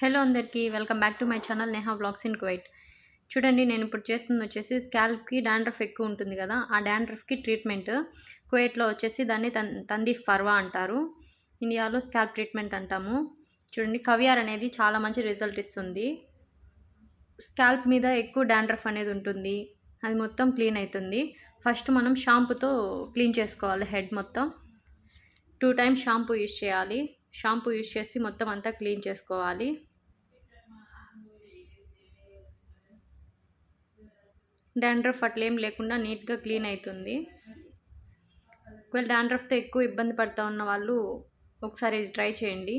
Hello అందరికీ welcome back to my channel Neha vlogs in Kuwait. చూడండి నేను ఇప్పుడు చేస్తుంది వచ్చేసి స్కాల్ప్కి డాండ్రఫ్ ఎక్కువ ఉంటుంది కదా ఆ డాండ్రఫ్కి ట్రీట్మెంట్ కువైట్లో వచ్చేసి దాన్ని తన్ తందీఫ్ ఫర్వా అంటారు. ఇండియాలో స్కాల్ప్ ట్రీట్మెంట్ అంటాము. చూడండి కవియార్ అనేది చాలా మంచి రిజల్ట్ ఇస్తుంది. స్కాల్ప్ మీద ఎక్కువ డాండ్రఫ్ అనేది ఉంటుంది. అది మొత్తం క్లీన్ అవుతుంది ఫస్ట్ మనం షాంపూతో క్లీన్ చేసుకోవాలి హెడ్ మొత్తం. టూ టైమ్స్ షాంపూ యూస్ చేయాలి. షాంపూ యూస్ చేసి మొత్తం అంతా క్లీన్ చేసుకోవాలి. డాండ్రఫ్ అట్లేం లేకుండా నీట్గా క్లీన్ అవుతుంది ఒకవేళ డాండ్రఫ్తో ఎక్కువ ఇబ్బంది పడుతూ ఉన్న వాళ్ళు ఒకసారి ఇది ట్రై చేయండి.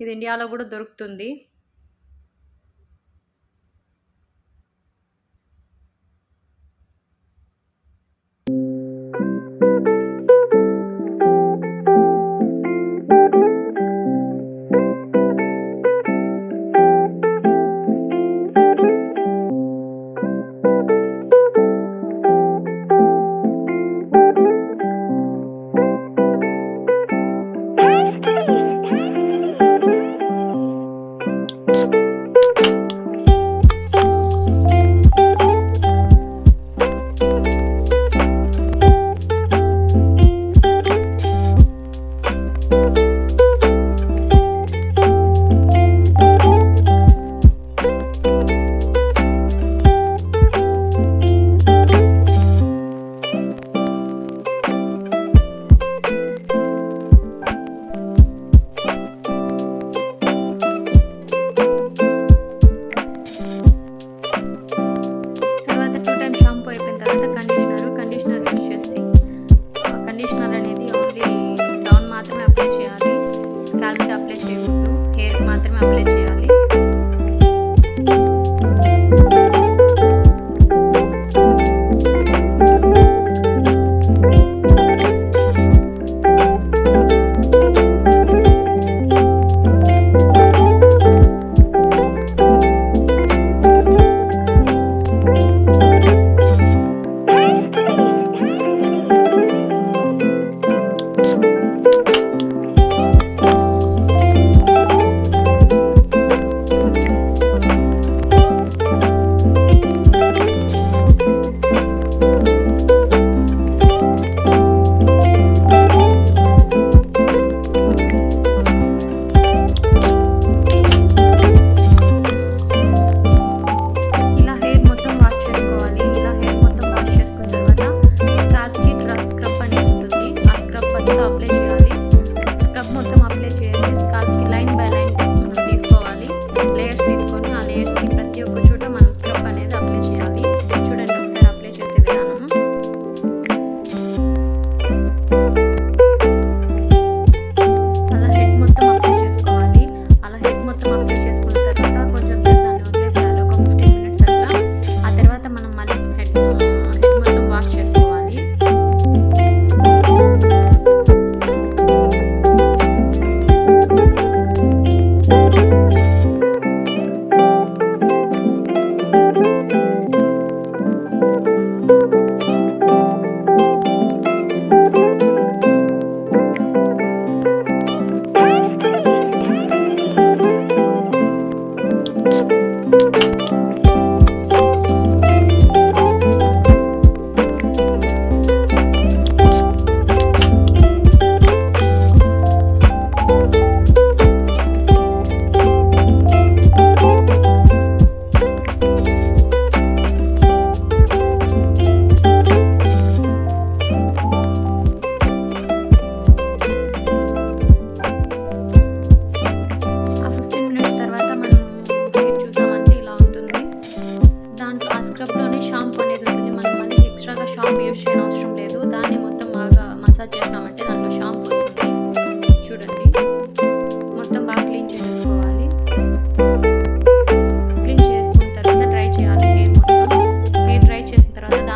ఇది ఇండియాలో కూడా దొరుకుతుంది.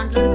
John Jordan.